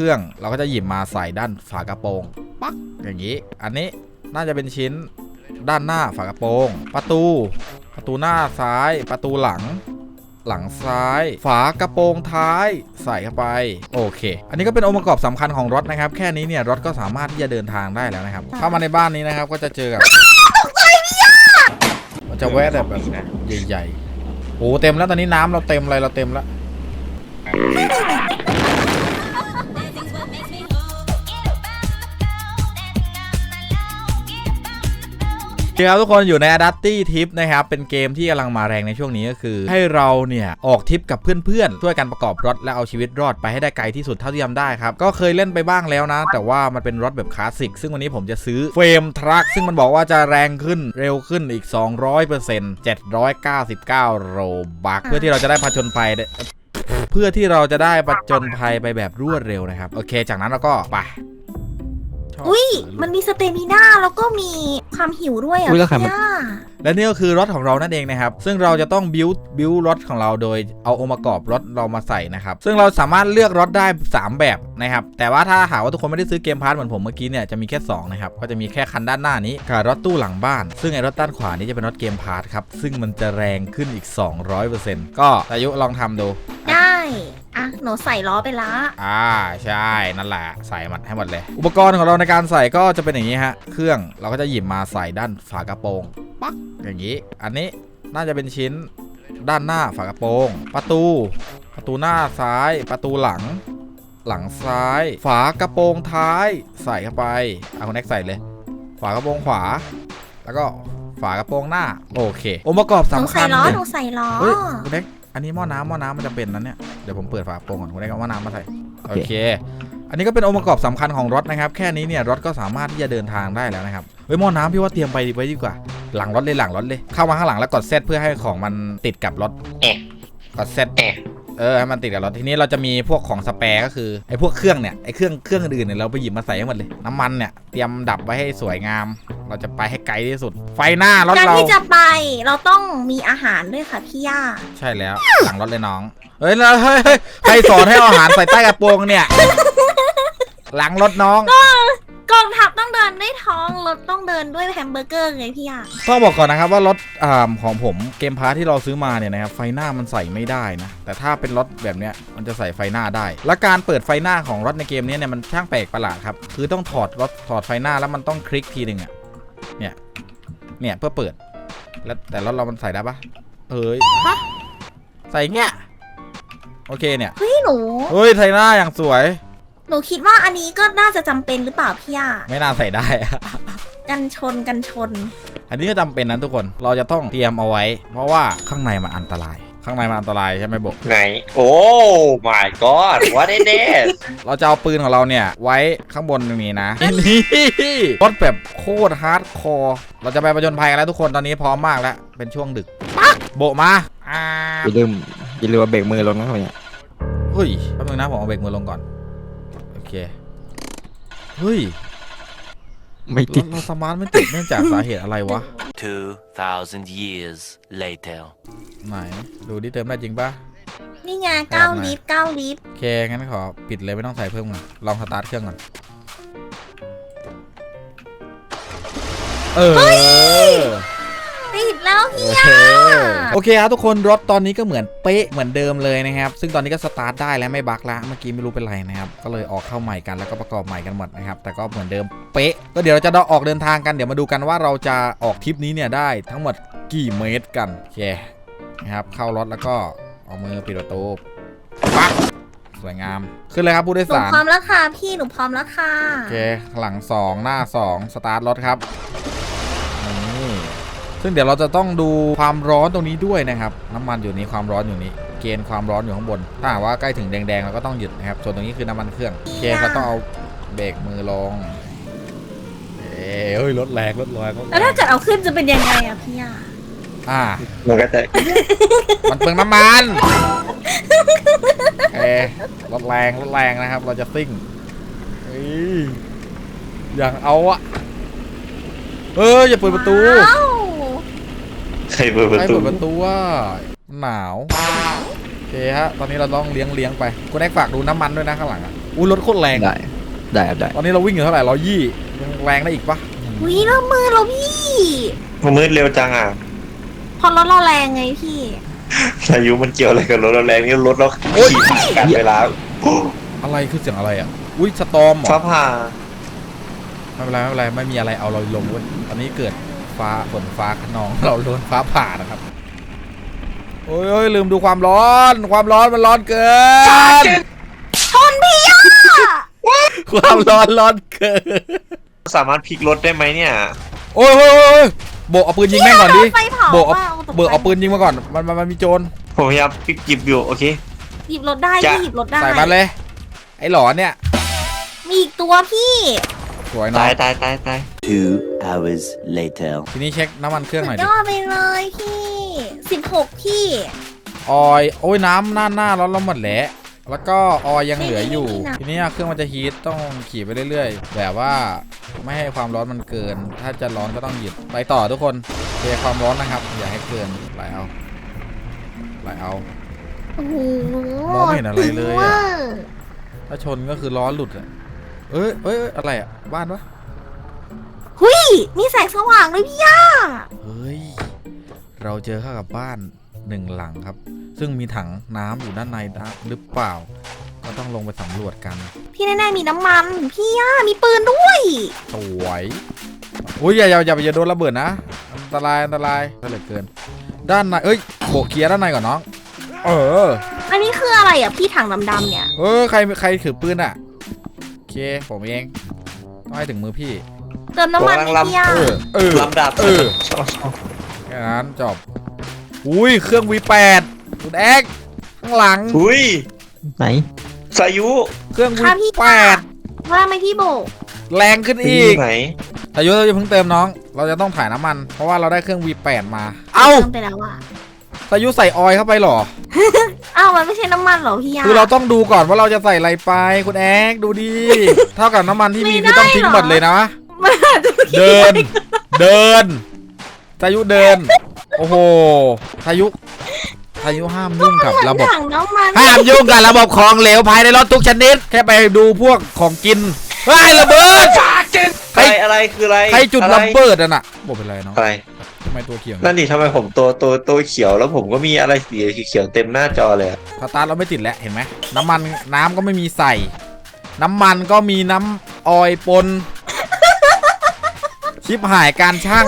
รื่อง เราก็จะหยิบมาใส่ด้านฝากระโปรง ปักอย่างนี้ อันนี้น่าจะเป็นชิ้นด้านหน้าฝากระโปรง ประตู ประตูหน้าซ้าย ประตูหลัง หลังซ้าย ฝากระโปรงท้ายใส่เข้าไป โอเค อันนี้ก็เป็นองค์ประกอบสำคัญของรถนะครับ แค่นี้เนี่ยรถก็สามารถที่จะเดินทางได้แล้วนะครับเข้ามาในบ้านนี้นะครับก็จะเจอกับมันจะแวะแบบแบบใหญ่ๆโอ้เต็มแล้วตอนนี้น้ำเราเต็มอะไรเราเต็มแล้ว เดี๋ยวทุกคนอยู่ใน Adapty Tip นะครับ เป็นเกมที่กำลังมาแรงในช่วงนี้ก็คือ ให้เราเนี่ย ออกทิปกับเพื่อนๆ ช่วยกันประกอบรถและเอาชีวิตรอดไปให้ได้ไกลที่สุดเท่าที่ทำได้ครับ ก็เคยเล่นไปบ้างแล้วนะ แต่ว่ามันเป็นรถแบบคลาสสิก ซึ่งวันนี้ผมจะซื้อเฟรมทรัคซึ่งมันบอกว่าจะแรงขึ้นเร็วขึ้นอีก 200% 799โรบักเพื่อที่เราจะได้ผจญภัยได้เพื่อที่เราจะได้ผจญภัยไปแบบรวดเร็วนะครับ โอเค จากนั้นเราก็ไป ชบอุ้ยเสือลูกมันมีสเตมิน่าแล้วก็มีความหิวด้วยอะอุ๊ยแล้วใครมันพี่ย่าและนี่ก็คือรถของเรานั่นเองนะครับ ซึ่งเราจะต้องบิวบิวรถของเราโดยเอาองค์ประกอบรถเรามาใส่นะครับ ซึ่งเราสามารถเลือกรถได้ 3 แบบนะครับ แต่ว่าถ้าหากว่าทุกคนไม่ได้ซื้อเกมพาร์ทเหมือนผมเมื่อกี้เนี่ย จะมีแค่ 2 นะครับ ก็จะมีแค่คันด้านหน้านี้กับรถตู้หลังบ้าน ซึ่งไอ้รถด้านขวานี้จะเป็นรถเกมพาร์ทครับ ซึ่งมันจะแรงขึ้นอีก 200%ก็อายุลองทำดู ได้ อะหนูใส่ล้อไปละอ่าใช่นั่นแหละใส่หมดให้หมดเลย อุปกรณ์ของเราในการใส่ก็จะเป็นอย่างนี้ฮะ เครื่องเราก็จะหยิบมาใส่ด้านฝากระโปรงปักอย่างนี้ อันนี้น่าจะเป็นชิ้นด้านหน้าฝากระโปรง ประตู ประตูหน้าซ้าย ประตูหลัง หลังซ้าย ฝากระโปรงท้าย ใส่เข้าไปเอาคนแน็กใส่เลย ฝากระโปรงขวา แล้วก็ฝากระโปรงหน้า โอเคองค์ประกอบหนูสำใส่คัญล้อเนี่ยหนูใส่ล้อเฮ้ยคุณเล็ก อันนี้หม้อน้ำหม้อน้ำมันจะเป็นนั้นเนี่ย เดี๋ยวผมเปิดฝาโปรงก่อนคุณเล็กเอาหม้อน้ำมาใส่ โอเค อันนี้ก็เป็นองค์ประกอบสำคัญของรถนะครับ แค่นี้เนี่ยรถก็สามารถที่จะเดินทางได้แล้วนะครับ เฮ้ยหม้อน้ำพี่ว่าเตรียมไปดีไว้ดีกว่า หลังรถเลยหลังรถเลย เข้ามาข้างหลังแล้วกดเซตเพื่อให้ของมันติดกับรถเอ๊ะ กดเซตเอ อให้มันติดกับรถทีนี้เราจะมีพวกของสแปร์ก็คือไอ้พวกเครื่องเนี่ยไอ้เครื่องเครื่องอื่นเนี่ยเราไปหยิบมาใส่ให้หมดเลย น้ำมันเนี่ยเตรียมดับไว้ให้สวยงาม เราจะไปให้ไกลที่สุด ไฟหน้ารถการเรา ที่จะไปเราต้องมีอาหารด้วยค่ะพี่ย่าใช่แล้วหลังรถเลยน้อง เฮ้ยแล้วเฮ้ยเฮ้ยใครสอนให้เอาอาหารใส่ใต้กระโปรงเนี่ย หลังรถน้อง กองทัพต้ องเดินด้วยท้องรถต้องเดินด้วยแฮมเบอร์เกอร์ไงพี่ย่าต้องบอกก่อนนะครับว่ารถอ่าของผมเกมพาร์ทที่เราซื้อมาเนี่ยนะครับไฟหน้ามันใส่ไม่ได้นะ แต่ถ้าเป็นรถแบบเนี้ยมันจะใส่ไฟหน้าได้ และการเปิดไฟหน้าของรถในเกมนี้เนี่ยมันช่างแปลกประหลาดครับคือต้องถอดรถถอดไฟหน้าแล้วมันต้องคลิกทีหนึ่งอะเนี่ยเนี่ยเพื่อเปิด แล้วแต่รถเรามันใส่ได้ปะเอ้ยใส่เงี้ยโอเคเนี่ยเฮ้ยหนูเฮ้ยไทยหน้าอย่างสวย หนูคิดว่าอันนี้ก็น่าจะจำเป็นหรือเปล่าพี่ย่าไม่น่าใส่ได้ กันชนกันชน อันนี้ก็จำเป็นนะทุกคน เราจะต้องเตรียมเอาไว้ เพราะว่าข้างในมันอันตราย ข้างในมันอันตรายใช่ไหมโบ ไหน โอ้ my god what is this เราจะเอาปืนของเราเนี่ย ไว้ข้างบนตรงนี้นะ นี่รถแบบโคตรฮาร์ดคอร์ เราจะไปประจนภัยกันแล้วทุกคนตอนนี้พร้อมมากแล้ว เป็นช่วงดึกปั๊กโบะมาอ่าอย่าลืมอย่าลืมว่าเบรกมือลงนะครับเนี่ยเฮ้ยแป๊บนึงนะผมเอาเบรกมือลงก่อนโอ เค เฮ้ยไม่รติดถเราสมาร์ทไม่ติดเนื่องจากสาเหตุอะไรวะ 2,000 years later. ไหน ดูดิเติมได้จริงปะนี่ไงเก้าลิตรเก้าลิตรโอเค งั้นขอปิดเลยไม่ต้องใส่เพิ่มก่อนลองสตาร์ทเครื่องก่อน เออติด แล้วพี่โอเคโอเคครับทุกคนรถตอนนี้ก็เหมือนเป๊ะเหมือนเดิมเลยนะครับ ซึ่งตอนนี้ก็สตาร์ทได้แล้วไม่บั๊กละเมื่อกี้ไม่รู้เป็นไรนะครับ ก็เลยออกเข้าใหม่กันแล้วก็ประกอบใหม่กันหมดนะครับ แต่ก็เหมือนเดิมเป๊ะ ก็เดี๋ยวเราจะออกเดินทางกันเดี๋ยวมาดูกันว่าเราจะออกทริปนี้เนี่ยได้ทั้งหมดกี่เมตรกันโอเคนะครับเข้ารถแล้วก็เอามือปิดประตูปั๊บสวยงาม ขึ้นเลยครับผู้โดยหนูสารพร้อมแล้วค่ะพี่ หนูพร้อมแล้วค่ะ โอเค หลัง2หน้า2สตาร์ทรถครับนี่ ซึ่งเดี๋ยวเราจะต้องดูความร้อนตรงนี้ด้วยนะครับน้ำมันอยู่นี้ความร้อนอยู่นี้เกณฑ์ความร้อนอยู่ข้างบน ถ้าหากว่าใกล้ถึงแดงๆเราก็ต้องหยุดนะครับส่วนตรงนี้คือน้ำมันเครื่องโอเคเราต้องเอาเบรกมือลงเอ้ยเฮ้ยรถแรงรถแรงรถแรแล้วถ้างเกิดเอาขึ้นจะเป็นยังไงอะพี่ย่าอ่ามันก็จะมันเปลืองน้ำมันเอ้รถแรงรถแรงนะครับ เราจะซิ่งเฮ้ยอย่างเอาอะเอออย่าเปิดประตูว้าว ใครเปิดประให้ตูเปิดประตูว่าหนาวโอเคฮะตอนนี้เราต้องเลี้ยงเลี้ยงไปคุณแอกฝากดูน้ำมันด้วยนะข้างหลังอะออุ้ยรถโคตรแรงได้ได้ครับได้ตอนนี้เราวิ่งอยู่เท่าไหร่ร้อยยี่ยังแรงได้อีกปะวิเริ่มมือแล้วพี่ มันมืดเร็วจังอะพอรถเราแรงไงพี่ อายุมันเกี่ยวอะไรกับรถเราแรงนี่รถเราขี่ผ่านกันเวลาอะไรคือเสียงอะไรอะอุ้ยสตอมเหรฟ้าอผ่าไม่เป็นไรไม่เป็นไรไม่มีอะไรเอาเราลงเว้ยตอนนี้เกิด ฟ้าฝนฟ้าขนองเราโดนฟ้าผ่านะครับโอ้ยโอ้ยลืมดูความร้อน ความร้อนมันร้อนเกินชนพี่อะความร้อนร้อนเกินสามารถพลิกรถได้ไหมเนี่ย โอ้ยโอ้ยโอ้ยโอ้ยโบกเอาปืนยิงแม่งก่อนดิไฟเผาโบกเอาว่าตกใจเบิกเอาปืนยิงมาก่อนมันมันมันมีโจรผมพยายามพลิกจิบอยู่โอเคหยิบรถได้จะพี่หยิบรถได้ใส่มันเลย ไอ้หลอนเนี่ย มีอีกตัวพี่ สวยเนาะตายตายตายตาย Two hours later. ทีนี้เช็คน้ำมันเครื่องหน่อยยดิอดไปเลยพี่สิบหกพี่ออยโอ้ยน้ำหน้าหน้าร้อนแล้วหมดแหละแล้วก็ออยยังเหลืออยู่นี่ๆๆทีนี้เครื่องมันจะฮีทต้องขี่ไปเรื่อยๆ แบบว่าไม่ให้ความร้อนมันเกิน ถ้าจะร้อนก็ต้องหยุดไปต่อทุกคนเทความร้อนนะครับ อย่าให้เกินไหลเอาไหลเอา โอ้โหมองไม่เห็นอะไรเลยอะว่าถ้าชนก็คือล้อหลุดอะ เอ้ยเอ้ยเอ้ยอะไรอะบ้านวะหุยมีแสงสว่างเลยพี่ย่าเฮ้ยเราเจอเข้ากับบ้านหนึ่งหลังครับ ซึ่งมีถังน้ำอยู่ด้านในนะหรือเปล่า ก็ต้องลงไปสำรวจกันพี่แน่ๆมีน้ำมัน พี่ย่ามีปืนด้วย สวยอุ้ยอย่าอย่าอย่าอย่าโดนระเบิดนะอันตรายอันตรายก็เหลือเกิน ด้านในเอ้ยโบกเคลียร์ด้านในก่อนน้อง เออ อันนี้คืออะไรอะพี่ถังดำๆเนี่ย เออใครใครถือปืนอะโอ เค ผมเอง ต้องให้ถึงมือพี่ เติมน้ำมันกำลังให้ลำพี่ย่าเออ เออลำดับเออชอบชอบแค่นั้นจบ อุ้ย เครื่อง V8 คุณแอ๊กข้างหลัง อุ้ยไหนสายุเครื่อง ค่ะพี่ V8 ว่าไหม่พี่โบกแรงขึ้นอีก ไหนแต่ยุทธจะเพิ่งเติมน้อง เราจะต้องถ่ายน้ำมัน เพราะว่าเราได้เครื่อง V8 มา เอ้า ติมไปแล้วอะ สายุใส่ออยล์เข้าไปเหรอ อ้าวมันไม่ใช่น้ำมันเหรอพี่ย่าคือเราต้องดูก่อนว่าเราจะใส่อะไรไปคุณแอ๊กดูดี เท่ากับน้ำมันที่มีไม่ได้ คือต้องทิ้งหรอหมดเลยนะ มันอาจจะเดิน เดินสายุเดิน โอ้โหสายุสายุห้ามยุ่งกับระบบ ถังน้ำมันห้ามยุ่งกับระบบของเหลวภายในรถทุกชนิด แค่ไปดูพวกของกินเฮ้ยระเบิด ใคร อะไรอะไรคืออะไรใครจุดอะไรระเบิดอะน่ะบอกเป็นไรเนาะอะไรทำไมตัวเขียวนั่นดิทำไมผมตัวตัวตัวเขียวแล้วผมก็มีอะไรสีเขียวเต็มหน้าจอเลยอะสตาร์ทเราไม่ติดแล้วเห็นไหมน้ำมันน้ำก็ไม่มีใส่ น้ำมันก็มีน้ำออยล์ปน ชิปหายการช่าง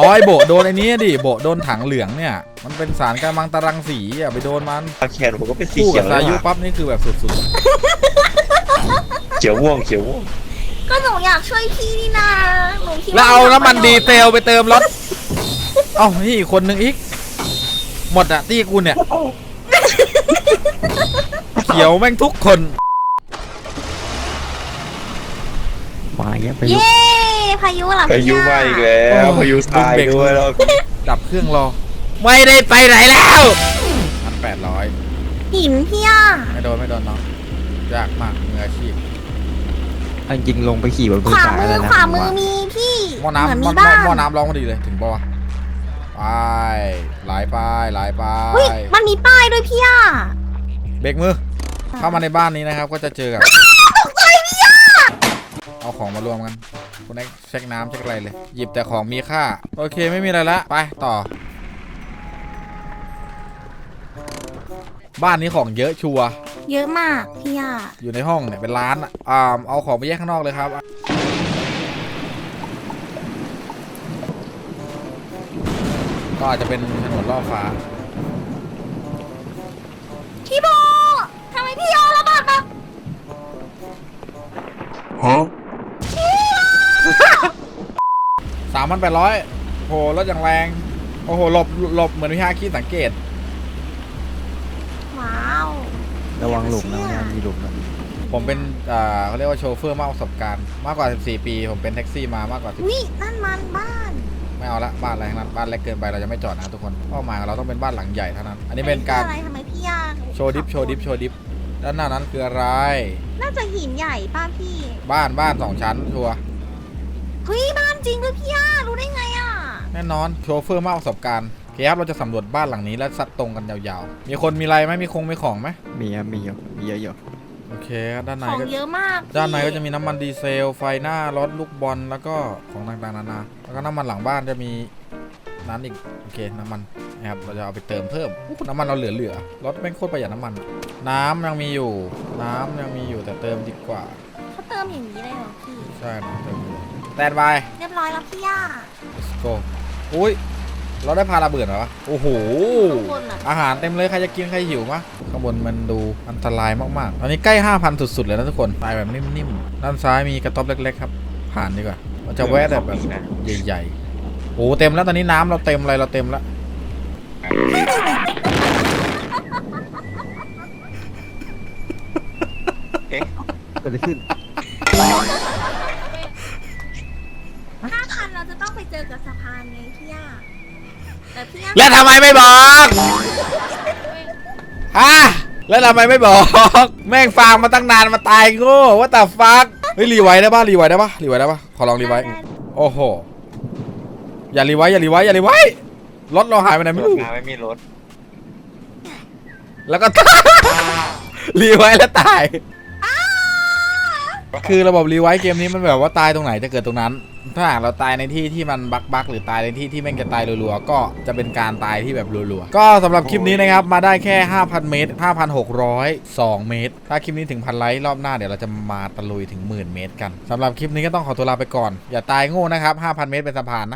ออยโบะโดนไอ้นี้ดิโบะโดนถังเหลืองเนี่ย มันเป็นสารกำมังตรังสีอะไปโดนมันแขนผมก็เป็นสีคู่เขีกัยบวสายุแล้วอะปั๊บนี่คือแบบสุดเขียวม่วงเขียวม่วงก็หนูอยากช่วยพี่นี่นาหนูคิดๆ แล้วเอาน้ำมันดีเซลไปเติมรถ เอ้านี่อีกคนนึงอีก หมดอะที่กูเนี่ย เขียวแม่งทุกคน มาเงี้ยไปยุเย้ พายุเหรอพาพี่ยุย่ามาอีกแล้วพายุทรายด้วยแล้วดับเครื่องรอ ไม่ได้ไปไหนแล้วพันแปดร้อยหินพี่ย่าไม่โดนไม่โดนน้องยากมากมืออาชีพเอาจริงๆลงไปขี่บนขพื้นวาสายมืแล้วอนะขวามืผอว่ามีพี่ หม้อเหมือนน้ำหมีม้อบ้าน หม้อน้ำร้องพอดีเลยถึงปะวะ ไปไหลไปไหลไปเฮ้ยมันมีป้ายด้วยพี่ย่าเบรกมือ เข้ามาในบ้านนี้นะครับ ก็จะเจอกับเอาของมารวมกันคุณแอ็กเช็คน้ำเช็คอะไรเลย หยิบแต่ของมีค่า โอเคไม่มีอะไรละ ไปต่อ บ้านนี้ของเยอะชัวร์เยอะมากพี่ย่าอยู่ในห้องเนี่ยเป็นร้านอะอ่าเอาของไปแยกข้างนอกเลยครับ ก็อาจจะเป็นถนนล่อฟ้า พี่โบทำไมพี่โยระเบิดแบบสามพันแปดร้อยโหรถอย่างแรง โอ้โหหลบหลบเหมือนพี่ฮาคิดสังเกต ว้าวระวังหลุมนะว่ามีหลุมนะผมเป็นอ่าเขาเรียกว่าโชเฟอร์มากประสบการณ์ มากกว่า 14 ปี ผมเป็นแท็กซี่มามากกว่าวินั่นมันบ้าน10 ไม่เอาละบ้านอะไรทั้งนั้นบ้านเล็กเกินไปเราจะไม่จอดนะทุกคนเป้าหมายของเราต้องเป็นบ้านหลังใหญ่เท่านั้น อันนี้เป็นการอะไรทำไมพี่ย่าโชว์ดิฟโชว์ดิฟโชว์ดิฟด้านหน้านั้นคืออะไร น่าจะหินใหญ่ป้าพี่บ้านบ้านสองชั้นชัวร์เฮ้ยบ้านจริงด้วยพี่ย่ารู้ได้ไงอะแน่นอนโชเฟอร์มากประสบการณ์โอเคครับเราจะสำรวจบ้านหลังนี้แล้วซัดตรงกันยาวๆ มีคนมีอะไรไหมมีคงมีของไหมมีครับมีอยู่มีเยอะอยู่มโอเคครับด้านในของก็เยอะมากด้านในก็จะพี่มีน้ำมันดีเซล ไฟหน้ารถลูกบอลแล้วก็ของต่างๆนานา แล้วก็น้ำมันหลังบ้านจะมีนั้นอีกโอเคน้ำมันนะครับเราจะเอาไปเติมเพิ่มอู้น้ำมันเราเหลือๆรถแม่งโคตรประหยัดน้ำมัน น้ำยังมีอยู่ น้ำยังมีอยู่แต่เติมดีกว่าเขาเติมอย่างนี้เลยเหรอพี่ใช่นะเติมแตนบายเรียบร้อยแล้วพี่ย่า let's go อุ้ยเราได้พาราเบิดเหรอวะโอ้โหข้างบนอะอาหารเต็มเลยใครจะกินใครหิวมะข้างบนมันดูอันตรายมากๆตอนนี้ใกล้ 5,000 สุดๆเลยนะทุกคนตายแบบนิ่มๆด้านซ้ายมีกระต๊อบเล็กๆครับผ่านดีกว่าเรา จะแวะแต่แบบใหญ่ๆโอ้เต็มแล้วตอนนี้น้ำเราเต็มอะไรเราเต็มแล้วเกิดอะไรขึ้นห้าพันเราจะต้องไปเจอกับสะพานไงพี่ย่าแต่พี่ย่าแล้วทำไมไม่บอกฮะแล้วทำไมไม่บอก แม่งฟาร์มมาตั้งนานมาตายโง่ว่าแต่ฟัก เฮ้ยรีไวท์ได้ปะรีไวท์ได้ปะรีไวท์ได้ปะขอลองรีไวท์ด้โอ้โหอย่ารีไว้อย่ารีไว้อย่ารีไว้รถเราหายไปไหนไม่รู้มาไม่มีรถแล้วก็ รีไว้แล้วตาย คือระบบรีไว้เกมนี้มันแบบว่าตายตรงไหนจะเกิดตรงนั้น ถ้าหากเราตายในที่ที่มันบักบักหรือตายในที่ที่แม่งจะตายรัวๆก็จะเป็นการตายที่แบบรัวๆก็สำหรับคลิปนี้นะครับมาได้แค่ 5,000 เมตร 5,602 เมตร ถ้าคลิปนี้ถึงพันไลค์รอบหน้าเดี๋ยวเราจะมาตะลุยถึงหมื่นเมตรกันสำหรับคลิปนี้ก็ต้องขอตัวลาไปก่อน อย่าตายโง่นะครับ5,000 เมตรเป็นสะพานนะ